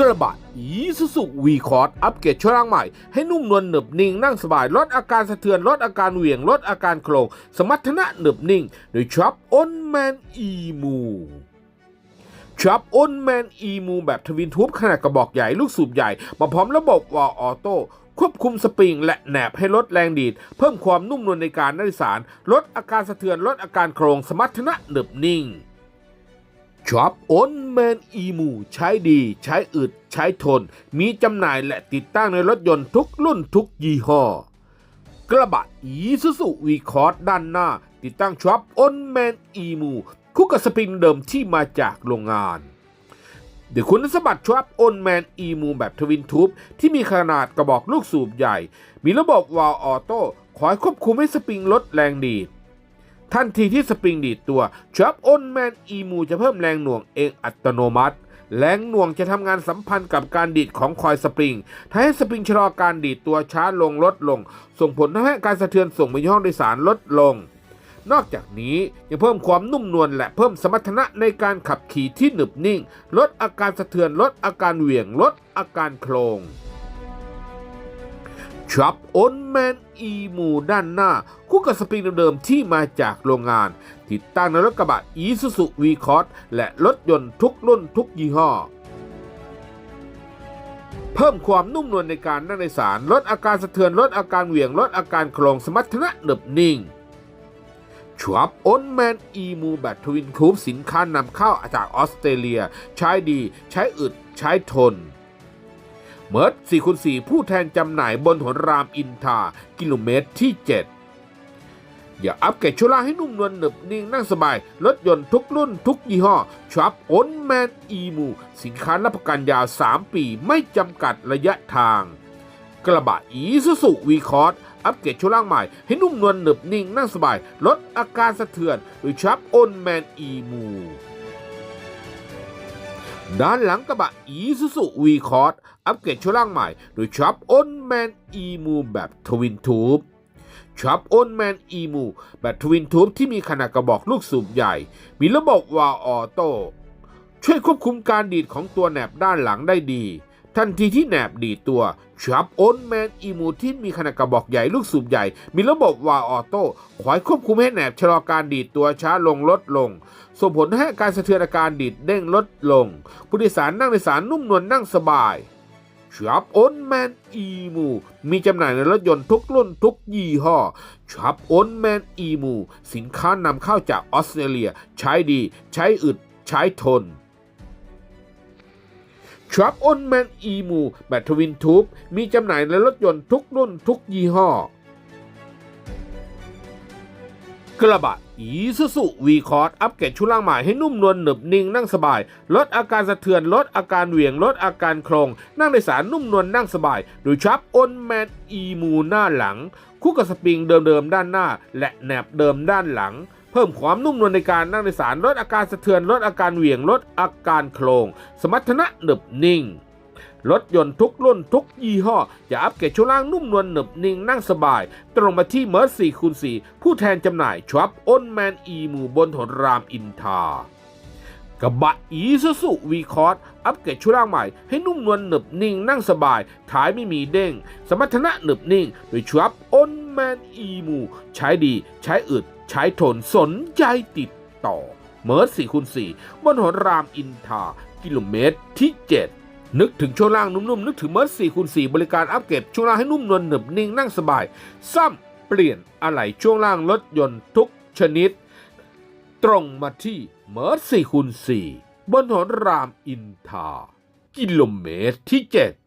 กระบะอีซูซูวีคอร์อัปเกรดช่วงล่างใหม่ ให้นุ่มนวลหนึบนิ่งนั่งสบาย ลดอาการสะเทือน ลดอาการเหวี่ยง ลดอาการโครง สมรรถนะหนึบนิ่ง โดยช็อปอนแมนอีมูช็อปอนแมนอีมูแบบทวินทูบขนาดกระบอกใหญ่ลูกสูบใหญ่ มาพร้อมระบบวอลออโต้ควบคุมสปริงและแหนบให้ลดแรงดีด เพิ่มความนุ่มนวลในการนั่งสาร ลดอาการสะเทือนลดอาการโครงสมรรถนะหนึบนิ่ง ช็อปอนแมนอีมูใช้ดี ใช้อึด ใช้ทน มีจำหน่ายและติดตั้งในรถยนต์ทุกรุ่นทุกยี่ห้อ กระบะอีซูซูวีคอร์ด้านหน้า ติดตั้งช็อปอนแมนอีมูคู่กับสปริงเดิมที่มาจากโรงงานเดี๋ยวคุณสมบัติช็อปอนแมนอีมูแบบทวินทูบที่มีขนาดกระบอกลูกสูบใหญ่ มีระบบวาล์วออโต้คอยควบคุมให้สปริงลดแรงดีด ทันทีที่สปริงดีดตัวช็อปอนแมนอีมูจะเพิ่มแรงหน่วงเองอัตโนมัติ แรงหน่วงจะทำงานสัมพันธ์กับการดีดของคอยสปริงทำให้สปริงชะลอการดีดตัวช้าลงลดลง ส่งผลทำให้การสะเทือนส่งไปยังห้องโดยสารลดลง นอกจากนี้ยังเพิ่มความนุ่มนวลและเพิ่มสมรรถนะในการขับขี่ที่หนึบนิ่ง ลดอาการสะเทือนลดอาการเหวี่ยงลดอาการโครง ช็อปอนแมนอีมูด้านหน้า คู่กับสปริงเดิมๆที่มาจากโรงงาน ติดตั้งในรถกระบะอีซูซูวีคอร์และรถยนต์ทุกรุ่นทุกยี่ห้อ เพิ่มความนุ่มนวลในการนั่งโดยสารลดอาการสะเทือนลดอาการเหวี่ยงลดอาการโครงสมรรถนะหนึบนิ่งชวบอนแมนอีมูแบตทวินคูปสินค้านำเข้าจากออสเตรเลีย ใช้ดี ใช้อึด ใช้ทน เมิร์ด4คูณ4ผู้แทนจำหน่ายบนถนนรามอินทา กิโลเมตรที่ 7 อย่าอัปเกรดชล่าให้นุ่มนวลหนึบนิ่งนั่งสบาย รถยนต์ทุกรุ่นทุกยี่ห้อชวบอนแมนอีมู สินค้ารับประกันยาว 3 ปีไม่จำกัดระยะทาง กระบะอีซูซูวีคอร์อัปเกรดชล่างใหม่ ให้นุ่มนวลหนึบนิ่งนั่งสบาย ลดอาการสะเทือนโดยชับอนแมนอีมู ด้านหลังกระบะอีซูซูวีคอร์อัปเกรดช่วงล่างใหม่ โดยช็อปอนแมนอีมูแบบทวินทูบช็อปอนแมนอีมูแบบทวินทูบที่มีขนาดกระบอกลูกสูบใหญ่ มีระบบวาล์วออโต้ช่วยควบคุมการดีดของตัวแหนบด้านหลังได้ดี ทันทีที่แหนบดีตัวชับโอนแมนอีมูที่มีขนาดกระบอกใหญ่ลูกสูบใหญ่ มีระบบวาออโต้คอยควบคุมให้แหนบชะลอการดีดตัวช้าลงลดลง ส่งผลให้การสะเทือนอาการดีดเด้งลดลง ผู้โดยสารนั่งในสารนุ่มนวลนั่งสบายชับโอนแมนอีมูมีจำหน่ายในรถยนต์ทุกรุ่นทุกยี่ห้อชับโอนแมนอีมูสินค้านำเข้าจากออสเตรเลีย ใช้ดี ใช้อึด ใช้ทน ทรัพออนแมนอีมูแบตทวินทูบมีจำหน่ายในรถยนต์ทุกรุ่นทุกยี่ห้อ กระบะอีซูซูวีคอร์ดอัปเกรดชุดล่างใหม่ให้นุ่มนวลหนึบนิ่งนั่งสบาย ลดอาการสะเทือนลดอาการเหวี่ยงลดอาการโครง นั่งในสารนุ่มนวลนั่งสบายโดยชับออนแมนอีมูหน้าหลัง คู่กับสปริงเดิมๆด้านหน้า และแหนบเดิมด้านหลัง พิ่มความนุ่มนวลในการนั่งในสารลดอาการสะเทือนลดอาการเหวี่ยงลดอาการโครงสมรรถนะหนึบนิ่งรถยนต์ทุกรุ่นทุกยี่ห้อ จะอัปเกรดช่วงล่างนุ่มนวลหนึบนิ่งนั่งสบาย ตรงมาที่เมอร์สี่คูณสี่ผู้แทนจำหน่ายชอปอนแมนอีหมู่บนถนนรามอินทากระบะอีซูซูวีคอร์อัปเกรดช่วงล่างใหม่ให้นุ่มนวลหนึบนิ่งนั่งสบาย ท้ายไม่มีเด้ง สมรรถนะหนึบนิ่ง โดยชอปอนแมนอีหมู่ ใช้ดีใช้อึด ใช้ทนสนใจติดต่อ เมอร์สี่คูณสี่บนถนนรามอินทากิโลเมตรที่ 7 นึกถึงช่วงล่างนุ่มๆ นึกถึงเมอร์สี่คูณสี่บริการอัปเกรดช่วงล่างให้นุ่มนวลหนึบนิ่งนั่งสบาย ซ้ำเปลี่ยนอะไหล่ช่วงล่างรถยนต์ทุกชนิด ตรงมาที่เมอร์สี่คูณสี่บนถนนรามอินทา กิโลเมตรที่ 7